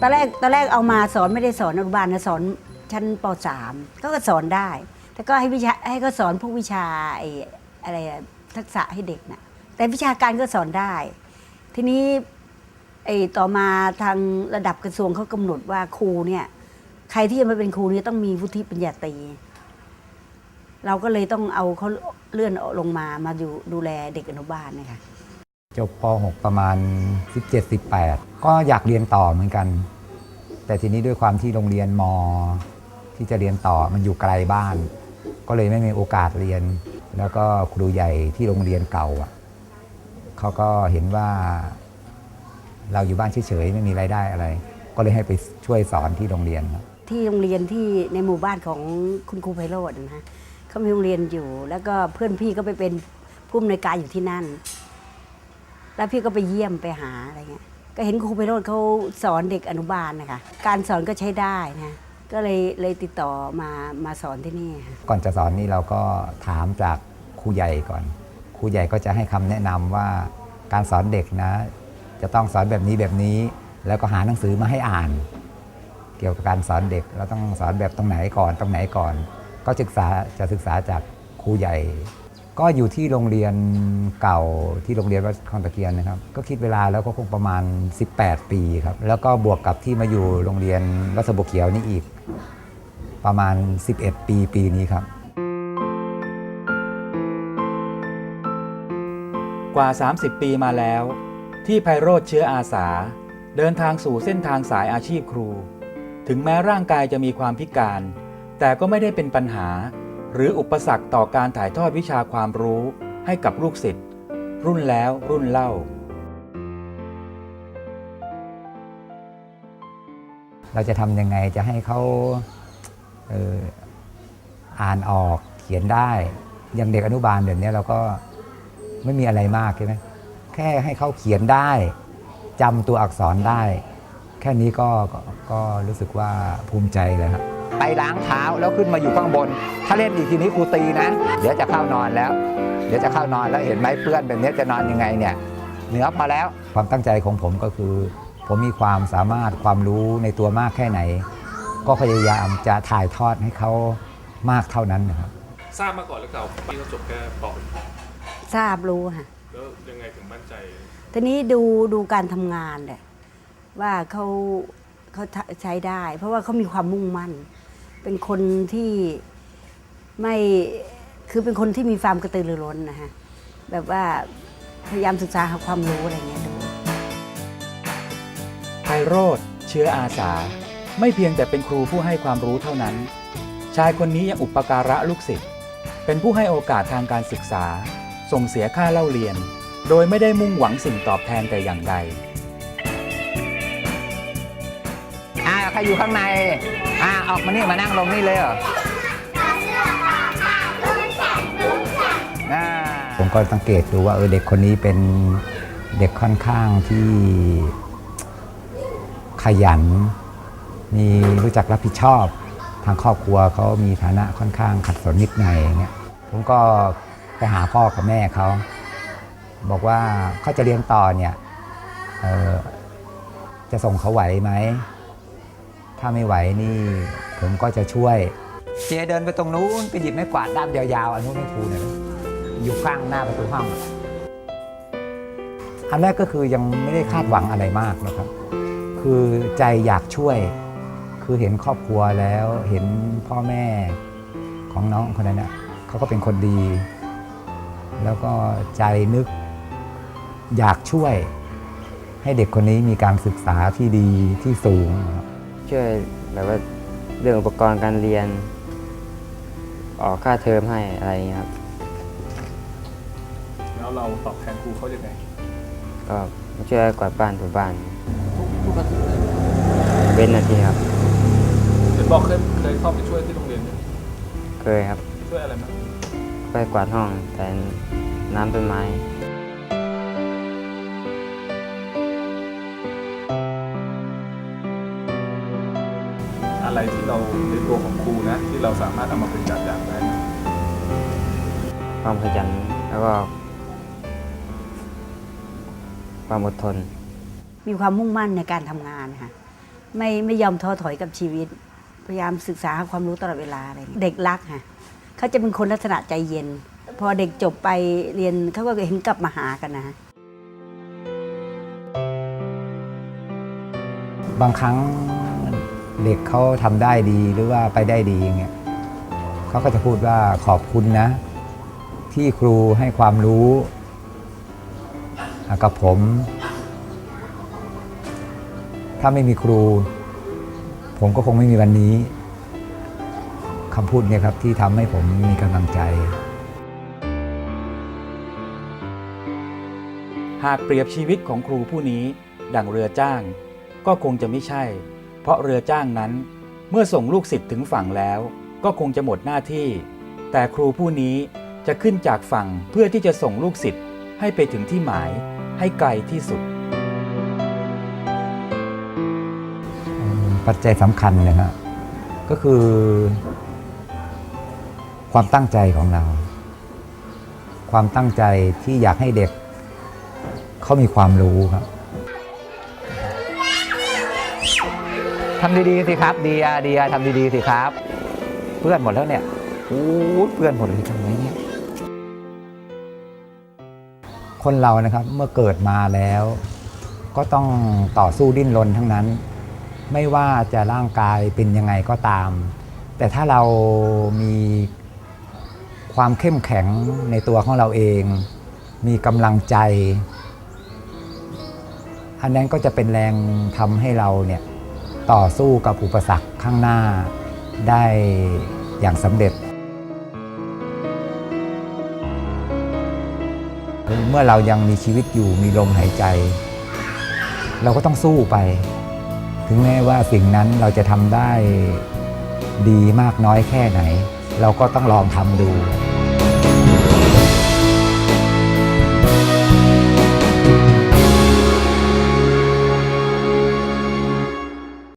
ตอนแรกตอนแรกเอามาสอนไม่ได้สอนอนุบาลนะสอนชั้นป .3 ก็ก็สอนได้ แต่ก็ให้วิชาให้ก็สอนพวกวิชาไอ้อะไรอะทักษะให้เด็กนะแต่วิชาการก็สอนได้ ทีนี้ไอ้ต่อมาทางระดับกระทรวงเขากำหนดว่าครูเนี่ย ใครที่จะมาเป็นครูเนี่ยต้องมีวุฒิปริญญาตรี เราก็เลยต้องเอาเขาเลื่อนลงมามาอยู่ดูแลเด็กอนุบาลเนะคะ จบป .6 ประมาณ 17-18 ก็อยากเรียนต่อเหมือนกัน แต่ทีนี้ด้วยความที่โรงเรียนม ที่จะเรียนต่อมันอยู่ไกลบ้าน ก็เลยไม่มีโอกาสเรียน แล้วก็ครูใหญ่ที่โรงเรียนเก่าอะเขาก็เห็นว่า เราอยู่บ้านเฉยๆไม่มีรายได้อะไร ก็เลยให้ไปช่วยสอนที่โรงเรียนครับที่โรงเรียนที่ในหมู่บ้านของคุณครูไพโรจน์นะฮะเขามีโรงเรียนอยู่ แล้วก็เพื่อนพี่ก็ไปเป็นผู้อำนวยการอยู่ที่นั่น แล้วพี่ก็ไปเยี่ยมไปหาอะไรเงี้ยก็เห็นครูไพโรจน์เขาสอนเด็กอนุบาลนะคะการสอนก็ใช้ได้นะก็เลยเลยติดต่อมามาสอนที่นี่ค่ะก่อนจะสอนนี่เราก็ถามจากครูใหญ่ก่อนครูใหญ่ก็จะให้คำแนะนำว่าการสอนเด็กนะ จะต้องสอนแบบนี้แบบนี้ แล้วก็หาหนังสือมาให้อ่าน เกี่ยวกับการสอนเด็กเราต้องสอนแบบตรงไหนก่อนตรงไหนก่อน ก็ศึกษาจะศึกษาจากครูใหญ่ ก็อยู่ที่โรงเรียนเก่าที่โรงเรียนวัดคลองตะเกียนนะครับ ก็คิดเวลาแล้วก็คงประมาณ 18 ปีครับ แล้วก็บวกกับที่มาอยู่โรงเรียนวัดสะบกเขียวนี่อีก ประมาณ 11 ปีปีนี้ครับ กว่า 30 ปีมาแล้ว ที่ไพโรธเชื้ออาสา เดินทางสู่เส้นทางสายอาชีพครู ถึงแม้ร่างกายจะมีความพิการ แต่ก็ไม่ได้เป็นปัญหา หรืออุปสรรคต่อการถ่ายทอดวิชาความรู้ให้กับลูกศิษย์รุ่นแล้วรุ่นเล่า เราจะทำยังไงจะให้เขาเอ่ออ่านออกเขียนได้อย่างเด็กอนุบาลเดี๋ยวนี้เราก็ไม่มีอะไรมากใช่ไหมแค่ให้เขาเขียนได้จำตัวอักษรได้ แค่นี้ก็ก็ก็รู้สึกว่าภูมิใจเลยครับ ไปล้างเท้าแล้วขึ้นมาอยู่ข้างบน ถ้าเล่นอีกทีนี้ครูตีนะ เดี๋ยวจะเข้านอนแล้ว เดี๋ยวจะเข้านอนแล้วเห็นไหมเพื่อนแบบนี้จะนอนยังไงเนี่ยเหนือมาแล้ว ความตั้งใจของผมก็คือ ผมมีความสามารถความรู้ในตัวมากแค่ไหน ก็พยายามจะถ่ายทอดให้เขามากเท่านั้นนะครับทราบมาก่อนหรือเปล่าพี่เขาจบแค่ปทราบรู้ค่ะแล้วยังไงถึงมั่นใจ ทีนี้ดูดูการทำงานแหละว่าเขา เขาใช้ได้ เพราะว่าเขามีความมุ่งมั่น เป็นคนที่ไม่คือเป็นคนที่มีความกระตือรือร้นนะฮะแบบว่าพยายามศึกษาหาความรู้อะไรเงี้ยดูไพโรธเชื้ออาสา ไม่เพียงแต่เป็นครูผู้ให้ความรู้เท่านั้น ชายคนนี้ยังอุปการะลูกศิษย์เป็นผู้ให้โอกาสทางการศึกษา ส่งเสียค่าเล่าเรียน โดยไม่ได้มุ่งหวังสิ่งตอบแทนแต่อย่างใด รอยู่ข้างใน อ่าออกมานี่มานั่งลงนี่เลยเหรออ่าผมก็สังเกตดูว่าเออเด็กคนนี้เป็นเด็กค่อนข้างที่ขยัน มีรู้จักรับผิดชอบ ทางครอบครัวเขามีฐานะค่อนข้างขัดสนนิดหน่อยอย่างเงี้ยผมก็ไปหาพ่อกับแม่เขาบอกว่าเขาจะเรียนต่อเนี่ยจะส่งเขาไหวไหม ถ้าไม่ไหวนี่ผมก็จะช่วย เจเดินไปตรงนู้นไปหยิบไม้กวาดด้ามยาวๆ อันนู้นให้ครูหน่อยอยู่ข้างหน้าประตูห้อง อันแรกก็คือยังไม่ได้คาดหวังอะไรมากนะครับ คือใจอยากช่วย คือเห็นครอบครัวแล้วเห็นพ่อแม่ของน้องคนนั้นนะเขาก็เป็นคนดี แล้วก็ใจนึกอยากช่วย ให้เด็กคนนี้มีการศึกษาที่ดีที่สูงครับ ช่วยแบบว่าเรื่องอุปกรณ์การเรียน ออกค่าเทอมให้อะไรอย่างเงี้ยครับ แล้วเราตอบแทนครูเขายังไงก็มาช่วยกวาดบ้านถูบ้านเป็นนาทีครับ เห็นบอกเคยเคยเข้าไปช่วยที่โรงเรียนด้วยเคยครับ ช่วยอะไรบ้างไปกวาดห้องแต่น้ำต้นไม้ อะไรที่เราในตัวของครูนะ ที่เราสามารถเอามาเป็นแบบอย่างได้นะความขยันแล้วก็ความอดทน มีความมุ่งมั่นในการทำงานค่ะ ไม่ไม่ยอมท้อถอยกับชีวิต พยายามศึกษาหาความรู้ตลอดเวลาอะไรอย่างเงี้ยเด็กรักค่ะเขาจะเป็นคนลักษณะใจเย็น พอเด็กจบไปเรียนเขาก็เห็นกลับมาหากันนะ บางครั้ง เด็กเขาทำได้ดีหรือว่าไปได้ดีอย่างเงี้ยเขาก็จะพูดว่าขอบคุณนะ ที่ครูให้ความรู้กับผม ถ้าไม่มีครู ผมก็คงไม่มีวันนี้คำพูดเนี่ยครับที่ทำให้ผมมีกำลังใจ หากเปรียบชีวิตของครูผู้นี้ ดังเรือจ้าง ก็คงจะไม่ใช่ เพราะเรือจ้างนั้นเมื่อส่งลูกศิษย์ถึงฝั่งแล้วก็คงจะหมดหน้าที่ แต่ครูผู้นี้จะขึ้นจากฝั่งเพื่อที่จะส่งลูกศิษย์ให้ไปถึงที่หมายให้ไกลที่สุด ปัจจัยสำคัญนะฮะก็คือ ความตั้งใจของเรา ความตั้งใจที่อยากให้เด็กเขามีความรู้ครับ ทำดีๆสิครับดีอาดีอาทำดีๆสิครับ เพื่อนหมดแล้วเนี่ยโอ้เพื่อนหมดเลยทำไงเนี่ยคนเรานะครับเมื่อเกิดมาแล้ว ก็ต้องต่อสู้ดิ้นรนทั้งนั้น ไม่ว่าจะร่างกายเป็นยังไงก็ตาม แต่ถ้าเรามีความเข้มแข็งในตัวของเราเอง มีกำลังใจ อันนั้นก็จะเป็นแรงทำให้เราเนี่ย ต่อสู้กับอุปสรรคข้างหน้าได้อย่างสำเร็จ เมื่อเรายังมีชีวิตอยู่มีลมหายใจ เราก็ต้องสู้ไป ถึงแม้ว่าสิ่งนั้นเราจะทำได้ดีมากน้อยแค่ไหน เราก็ต้องลองทำดู